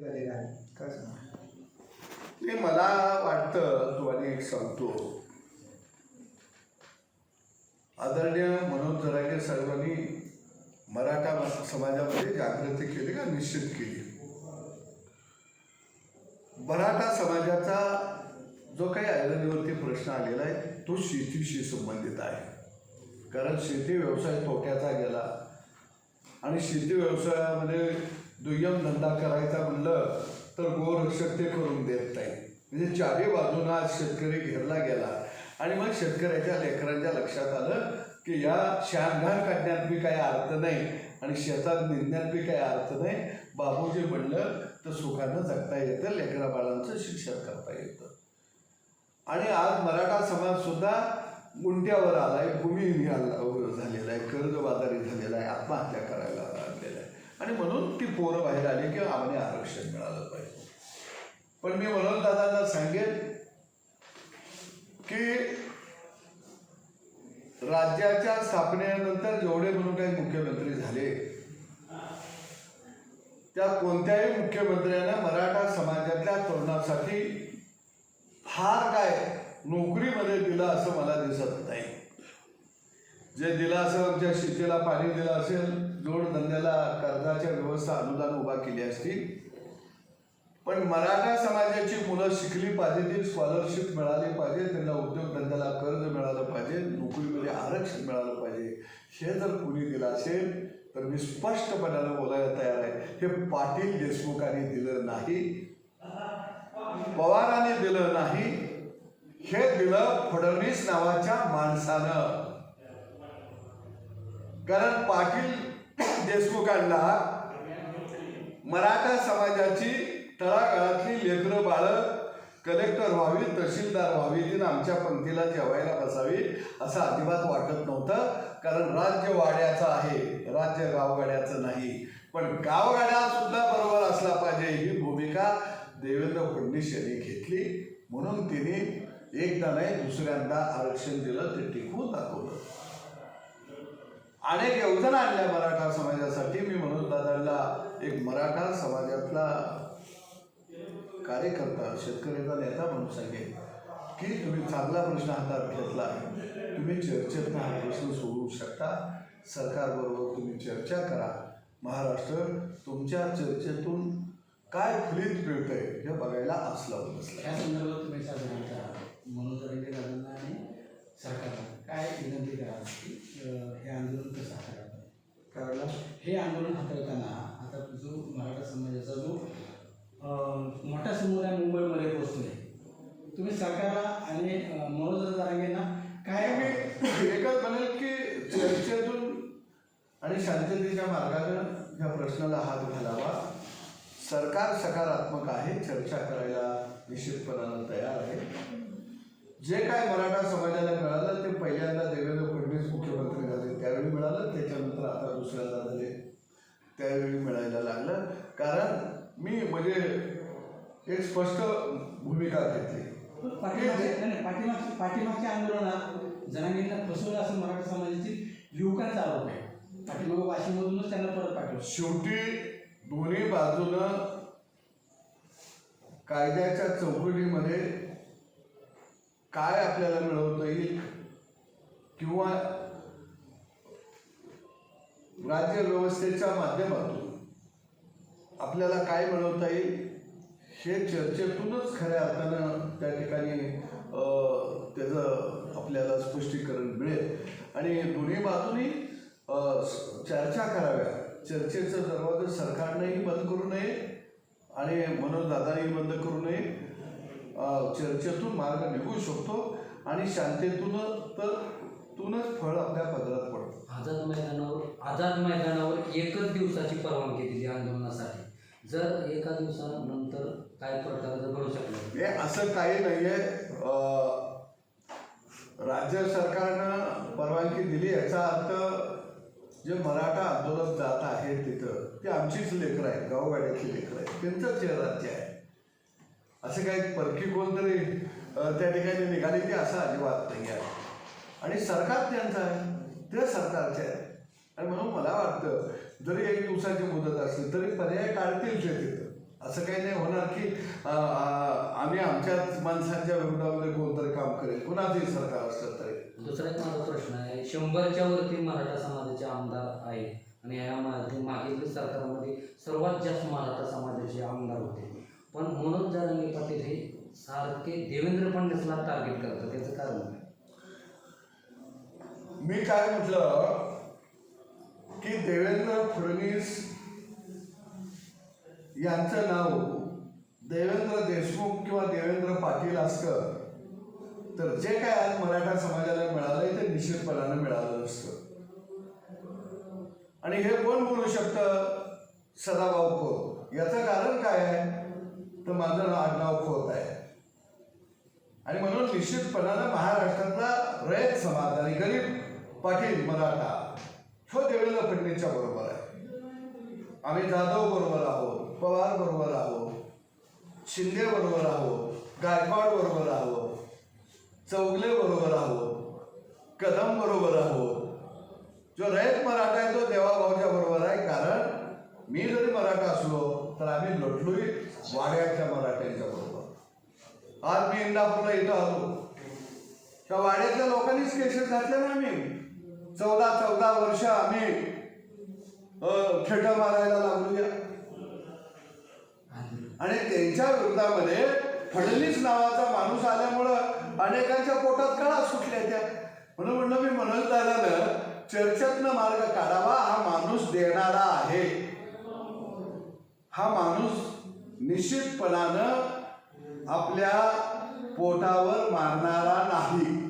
झालेला आहे काय मला वाटतं तुम्हाला एक सांगतो. आदरणीय मनोज जरांगे साहेबांनी मराठा समाजामध्ये जागृती केली का निश्चित केली? मराठा समाजाचा जो काही ऐरणीवरती प्रश्न आलेला आहे तो शेतीशी संबंधित आहे. कारण शेती व्यवसाय तोट्याचा गेला. आणि शेती व्यवसायामध्ये दुय्यम धंदा करायचा म्हणलं तर गोरक्षक ते करून देत नाही. म्हणजे चारी बाजूनं आज शेतकरी घेरला गेला. आणि मग शेतकऱ्याच्या लेकरांच्या लक्षात आलं की या शानघान काढण्यात बी काही अर्थ नाही आणि शेतात निंदण्यात बी काही अर्थ नाही. बाबूजी म्हणलं तर सुखानं जगता येतं लेकरा बाळांचं शिक्षण करता येतं. आणि आज मराठा समाजसुद्धा गुंट्यावर आला भूमिहीन आला- झालेला आहे कर्जबाजारी झालेला आहे आत्महत्या करायला आणि म्हणून ती पोरं बाहेर आली की आम्हाला आरक्षण मिळालं पाहिजे. पण मी म्हणून दादांना सांगेन की राज्याच्या स्थापनेनंतर जेवढे म्हणून काही मुख्यमंत्री झाले त्या कोणत्याही मुख्यमंत्र्यानं मराठा समाजातल्या तरुणासाठी फार काय नोकरीमध्ये दिलं असं मला दिसत नाही. जे दिलं असेल आमच्या शेतीला पाणी दिलं असेल जोडधंद्याला कर्जाच्या व्यवस्था अनुदान उभा केली असती पण मराठा समाजाची मुलं शिकली पाहिजे ती स्कॉलरशिप मिळाली पाहिजे त्यांना उद्योगधंद्याला कर्ज मिळालं पाहिजे नोकरीमध्ये आरक्षण मिळालं पाहिजे. हे जर कुणी दिलं असेल तर मी स्पष्टपणानं बोलायला तयार आहे. हे पाटील देशमुखांनी दिलं नाही पवारांनी दिलं नाही हे दिलं फडणवीस नावाच्या माणसानं. कारण पाटील देशमुखांना मराठा समाजाची तळागाळातली लेकरं बाळं कलेक्टर व्हावी तहसीलदार व्हावी तिनं आमच्या पंक्तीला जेवायला बसावी असं अजिबात वाटत नव्हतं. कारण राज्य वाड्याचं आहे राज्य गावगाड्याचं नाही. पण गावगाड्या सुद्धा बरोबर असला पाहिजे ही भूमिका देवेंद्र फडणवीस यांनी घेतली. म्हणून तिने एकदा नाही दुसऱ्यांदा आरक्षण दिलं ते टिकून अनेक योजना आणल्या मराठा समाजासाठी. मी म्हणून दादाला एक मराठा समाजातला कार्यकर्ता शेतकऱ्याचा नेता म्हणून सांगेन की तुम्ही चांगला प्रश्न हातात घेतला. तुम्ही चर्चेतनं हा प्रश्न सोडवू शकता. सरकारबरोबर तुम्ही चर्चा करा. महाराष्ट्र तुमच्या चर्चेतून काय फुलीत मिळतंय हे बघायला असलं. लावून या संदर्भात तुम्ही साधारणतः मनोज रंगे दादांना आणि सरकारला काय विनंती कराल की अं, हे आंदोलन कसं हाताळावं करायला हे आंदोलन हाताळताना आता जो मराठा समाजाचा जो समूह आहे मुंबईमध्ये पोहोचले. तुम्ही सरकारला आणि मनोज दादांना काय एकच म्हणेल की चर्चेतून आणि शांततेच्या मार्गानं या प्रश्नाला हात घालावा. सरकार सकारात्मक आहे चर्चा करायला निश्चितपणानं तयार आहे. जे काय मराठा समाजाला मिळालं ते पहिल्यांदा देवेंद्र फडणवीस मुख्यमंत्री झाले त्यावेळी मिळालं त्याच्यानंतर आता दुसऱ्यांदा झाले त्यावेळी मिळायला लागलं. कारण मी म्हणजे एक स्पष्ट भूमिका घेतली. पाठीमागच्या पाठीमागच्या आंदोलनात जनांगींना फसवलं असं मराठा समाजाची युवकांचा आरोप आहे. पाठीमागं वाशिममधूनच त्यांना परत पाठवलं. शेवटी दोन्ही बाजूनं कायद्याच्या चौकटीमध्ये काय आपल्याला मिळवता येईल किंवा राज्य व्यवस्थेच्या माध्यमातून आपल्याला काय मिळवता येईल हे चर्चेतूनच खऱ्या अर्थानं त्या ठिकाणी त्याचं आपल्याला स्पष्टीकरण मिळेल. आणि दोन्ही बाजूनी चर्चा कराव्या. चर्चेचं दरवाजा सरकारनेही बंद करू नये आणि मनोज दादानेही बंद करू नये. चर्चेतून मार्ग निघू शकतो आणि शांततेतून तर तूनच फळ आपल्या पदरात पडतं. आझाद मैदानावर आझाद मैदानावर एकच दिवसाची परवानगी दिली आंदोलनासाठी. जर एका दिवसानंतर काय प्रकार जर घडू शकला हे असं काही नाही आहे राज्य सरकारनं परवानगी दिली याचा अर्थ जे मराठा आंदोलन जात आहे तिथं ते आमचीच लेकरं आहेत गावगाड्यातली लेकरं आहेत त्यांचंच हे राज्य आहे. असं काही परकी कोणतरी अं, त्या ठिकाणी निघाली की असं अजिबात नाही आहे. आणि सरकार त्यांचं आहे ते सरकारचे आहे आणि म्हणून मला वाटतं जरी एक दिवसाची मुदत असली तरी पर्याय काढतील ते तिथं असं काही नाही होणार की आम्ही आमच्याच माणसांच्या विरोधामध्ये कोणतरी काम करेल. कुणाचंही सरकार असलं तरी. दुसरा एक माझा प्रश्न आहे. शंभरच्या वरती मराठा समाजाचे आमदार आहेत. आणि या मा- मागील सरकारमध्ये सर्वात जास्त मराठा समाजाचे आमदार होते. पण मनोज जारंगे पाटील हे सारखे देवेंद्र फडणवीसला टार्गेट करतात. त्याचं कारण काय? मी काय म्हटलं? की देवेंद्र फडणवीस यांचं नाव देवेंद्र देशमुख किंवा देवेंद्र पाटील असतं तर जे काय आज मराठा समाजाला मिळालंय ते निश्चितपणानं मिळालं नसतं आणि हे कोण बोलू शकतं? सदाभाऊ खोत. याचं कारण काय आहे? तर माझं नाव आडनाव खोत आहे. आणि म्हणून निश्चितपणानं महाराष्ट्रातला रयत समाज आणि गरीब पाटील मराठा तो देवेंद्र फडणवीसच्या बरोबर आहे. आम्ही जाधव बरोबर आहोत पवार बरोबर आहोत शिंदे बरोबर आहोत गायकवाड बरोबर आहोत चौगले बरोबर आहोत कदम बरोबर आहोत. जो रयत मराठा आहे तो देवाभाऊच्या बरोबर आहे कारण मी जरी मराठा असलो तर आम्ही लढलोही वाड्याच्या मराठ्यांच्या बरोबर. आज मी इंदापूरला इथं आलो. त्या वाड्यातल्या लोकांनीच केसेस घातल्या ना आम्ही. चौदा चौदा वर्ष आम्ही खेट मारायला लागलोया. आणि त्यांच्या विरोधामध्ये फडणवीस नावाचा माणूस आल्यामुळं अनेकांच्या पोटात कळा सुटल्या त्या. म्हणून म्हणलं मी म्हणत दादानं चर्चेतनं मार्ग काढावा हा माणूस देणारा आहे. हा माणूस निश्चितपणानं आपल्या पोटावर मारणारा नाही.